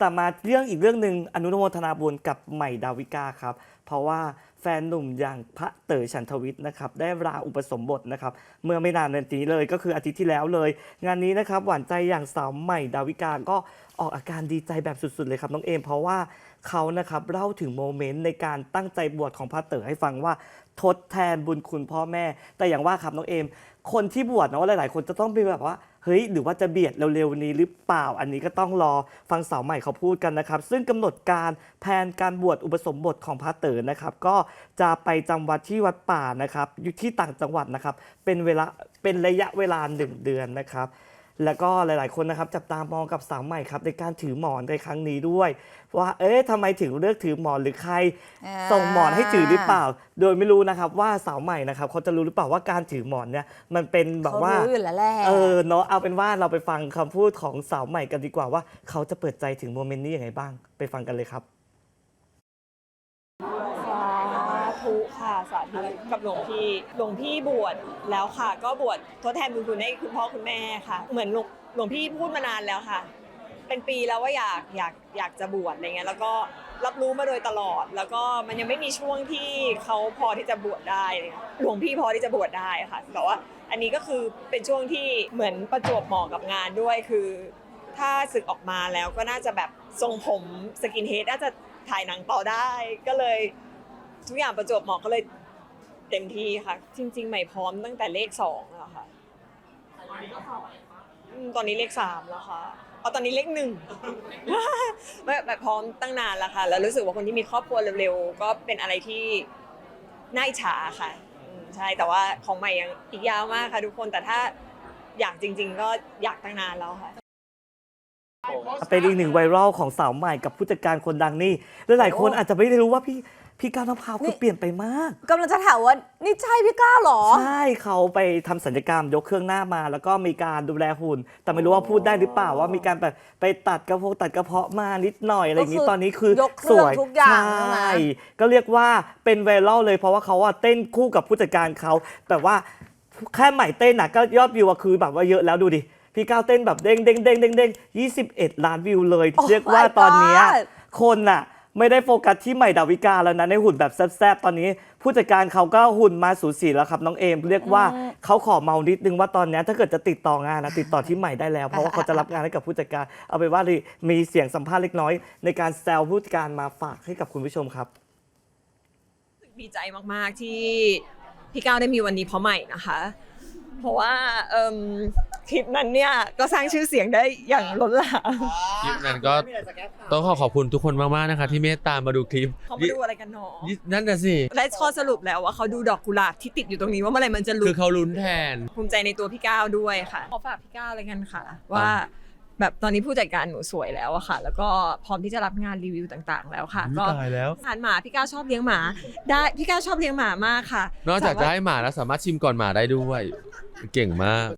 แต่มาเรื่องอีกเรื่องหนึ่งอนุโมทนาบุญกับใหม่ดาวิกาครับ เพราะว่าแฟนหนุ่มอย่างพระเต๋อฉันทวิทย์นะครับได้ลาอุปสมบทนะครับเมื่อไม่นานนี้เลยก็คืออาทิตย์ที่แล้วเลย งานนี้นะครับหวานใจอย่างสาวใหม่ดาวิกาก็ออกอาการดีใจแบบสุดๆเลยครับน้องเอมเพราะว่าเขานะครับเล่าถึงโมเมนต์ในการตั้งใจบวชของพระเต๋อให้ฟังว่าทดแทนบุญคุณพ่อแม่ แต่อย่างว่าครับน้องเอม คนที่บวชเนาะหลายๆ คนจะต้องเป็นแบบว่า เฮ้ยหรือว่าจะเบียดเร็วๆนี้หรือเปล่าอันนี้ก็ต้องรอฟังสาวใหม่เขาพูดกันนะครับ ซึ่งกำหนดการแผนการบวชอุปสมบทของพระเต๋อนะครับ ก็จะไปจำวัดที่วัดป่านะครับ อยู่ที่ต่างจังหวัดนะครับ เป็นเวลาเป็นระยะเวลาหนึ่งเดือนนะครับ แล้วก็หลาย ๆ คนนะครับจับตามองกับสาวใหม่ครับในการถือหมอนในครั้งนี้ด้วย ว่าเอ๊ะทำไมถึงเลือกถือหมอนหรือใครอ่าส่งหมอนให้ถือหรือเปล่า โดยไม่รู้นะครับว่าสาวใหม่นะครับเขาจะรู้หรือเปล่าว่าการถือหมอนเนี่ยมันเป็นแบบเขาว่ารู้อยู่แล้วแหละเออเนาะเอาเป็นว่าเราไปฟังคำพูดของสาวใหม่กันดีกว่าว่า เขาจะเปิดใจถึงโมเมนต์นี้ยังไงบ้าง ไปฟังกันเลยครับ สา ธุค่ะสาธุกับหลวงพี่หลวงพี่บวชแล้วค่ะ ก็บวชทดแทนบุญคุณให้คุณพ่อคุณแม่ค่ะ เหมือนหลวงหลวงพี่พูดมานานแล้วค่ะ เป็นปีแล้วว่าอยากอยากอยากจะบวชอะไรเงี้ยแล้วก็รับรู้มาโดยตลอด แล้วก็มันยังไม่มีช่วงที่เขาพอที่จะบวชได้เลยหลวงพี่พอที่จะบวชได้ค่ะแต่ว่าอันนี้ก็คือเป็นช่วงที่เหมือนประจวบเหมาะกับงานด้วยคือ ถ้าศึกออกมาแล้วก็น่าจะแบบทรงผมสกินเฮดน่าจะถ่ายหนังต่อได้ก็เลย ทุกอย่างประจวบเหมาะก็เลยเต็มที่ค่ะ จริง ๆ ใหม่พร้อมตั้งแต่เลขสองแล้วค่ะอืมตอนนี้เลขสามแล้วค่ะเอาตอนนี้เลขหนึ่ง ไม่แบบพร้อมตั้งนานแล้วค่ะ แล้วรู้สึกว่าคนที่มีครอบครัวเร็วๆ ก็เป็นอะไรที่น่าอิจฉาค่ะอืมใช่แต่ว่าของใหม่ยังอีกยาวมากค่ะทุกคนแต่ถ้าอยากจริง ๆ ก็อยากตั้งนานแล้วค่ะ เป็นอีกหนึ่งไวรัลของสาวใหม่กับผู้จัดการคนดังนี่และหลายคนโอ้อาจจะไม่ได้รู้ว่าพี่พี่ก้าวน้ำพราวนี่คือเปลี่ยนไปมากกำลังจะถามว่านี่ใช่พี่ก้าวเหรอ ใช่เขาไปทำศัลยกรรมยกเครื่องหน้ามา แล้วก็มีการดูแลหุ่น แต่ไม่รู้ว่าพูดได้หรือเปล่าว่ามีการแบบไปตัดกระโพงตัดกระเพาะมานิดหน่อยอะไรอย่างนี้ก็คือตอนนี้คือยกเครื่องสวยทุกอย่างใชใช่ไหม่ก็เรียกว่าเป็นไวรัลเลยเพราะว่าเขาอะเต้นคู่กับผู้จัดการเขาแบบว่าแค่ใหม่เต้นน่ะก็ยอดวิวอะคือแบบว่าเยอะแล้วดูดิ พี่ก้าวเต้นแบบเด้งเด้งเด้งเด้งเด้ง21ล้านวิวเลย Oh เรียกว่า my ตอนเนี้ย God คนน่ะ ไม่ได้โฟกัสที่ใหม่ดาวิกาแล้วนะ ในหุ่นแบบแซ่บๆ ตอนนี้ ผู้จัดการเขาก็หุ่นมาสูสีแล้วครับน้องเอม เรียกว่าเขาขอเมานิดนึงว่าตอนเนี้ยถ้าเกิดจะติดต่องานนะติดต่อที่ใหม่ได้แล้ว เพราะว่าเขาจะรับงานให้กับผู้จัดการ เอาไปนว่าดิมีเสียงสัมภาษณ์เล็กน้อย ในการแซวผู้จัดการมาฝากให้กับคุณผู้ชมครับ ดีใจมาก ๆ ที่พี่ก้าวได้มีวันนี้เพราะใหม่นะคะ เพราะว่าเอิ่มคลิปนั้นเนี่ยก็สร้างชื่อเสียงได้อย่างล้นหลามคลิปนั้นก็ ต้องขอขอบคุณทุกคนมากๆนะคะ ที่เมตตามมาดูคลิปเขามาดูอะไรกันหนอยี่นั่นน่ะสิและข้อสรุปแล้วว่าเขาดูดอกกุหลาบที่ติดอยู่ตรงนี้ว่าเมื่อไหร่มันจะหลุคือดเขาลุ้นแทน ภูมิใจในตัวพี่ก้าวด้วยค่ะขอฝากพี่ก้าวเลยกันค่ะ ว่า แบบตอนนี้ผู้จัดการหนูสวยแล้วอะค่ะ แล้วก็พร้อมที่จะรับงานรีวิวต่างๆ แล้วค่ะอุ๊ยก็ตายแล้ว ทานหมาพี่ก้าวชอบเลี้ยงหมา ได้พี่ก้าวชอบเลี้ยงหมามากค่ะ นอกจากจะสมรถให้หมาแล้วสามารถชิมก่อนหมาได้ด้วย เก่งมาก